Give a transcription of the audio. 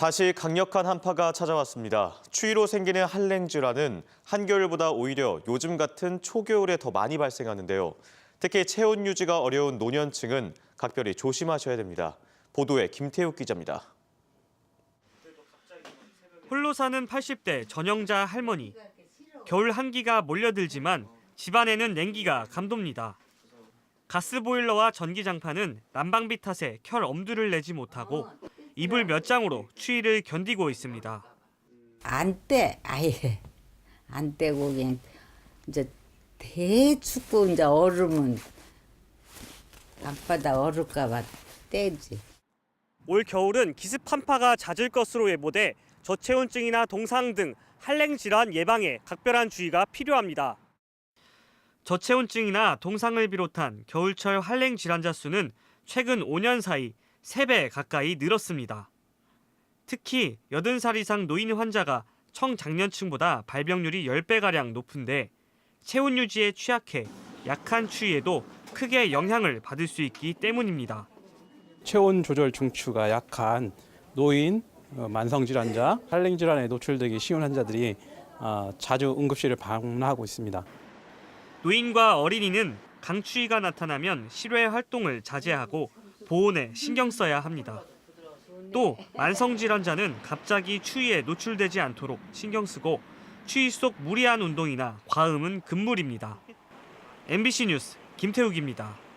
다시 강력한 한파가 찾아왔습니다. 추위로 생기는 한랭 질환은 한겨울보다 오히려 요즘 같은 초겨울에 더 많이 발생하는데요. 특히 체온 유지가 어려운 노년층은 각별히 조심하셔야 됩니다. 보도에 김태욱 기자입니다. 홀로 사는 80대 전영자 할머니. 겨울 한기가 몰려들지만 집안에는 냉기가 감돕니다. 가스보일러와 전기장판은 난방비 탓에 켤 엄두를 내지 못하고 이불 몇 장으로 추위를 견디고 있습니다. 안 떼, 아예 안 떼고 그냥 이제 대춥고 이제 얼으면 앞바다 얼을까봐 떼지. 올 겨울은 기습 한파가 잦을 것으로 예보돼 저체온증이나 동상 등 한랭 질환 예방에 각별한 주의가 필요합니다. 저체온증이나 동상을 비롯한 겨울철 한랭 질환자 수는 최근 5년 사이 3배 가까이 늘었습니다. 특히 80살 이상 노인 환자가 청장년층보다 발병률이 10배가량 높은데 체온 유지에 취약해 약한 추위에도 크게 영향을 받을 수 있기 때문입니다. 체온 조절 중추가 약한 노인, 어, 만성 질환자, 한랭 질환에 노출되기 쉬운 환자들이 어, 자주 응급실을 방문하고 있습니다. 노인과 어린이는 강추위가 나타나면 실외 활동을 자제하고 보온에 신경 써야 합니다. 또 만성 질환자는 갑자기 추위에 노출되지 않도록 신경 쓰고 추위 속 무리한 운동이나 과음은 금물입니다. MBC 뉴스 김태욱입니다.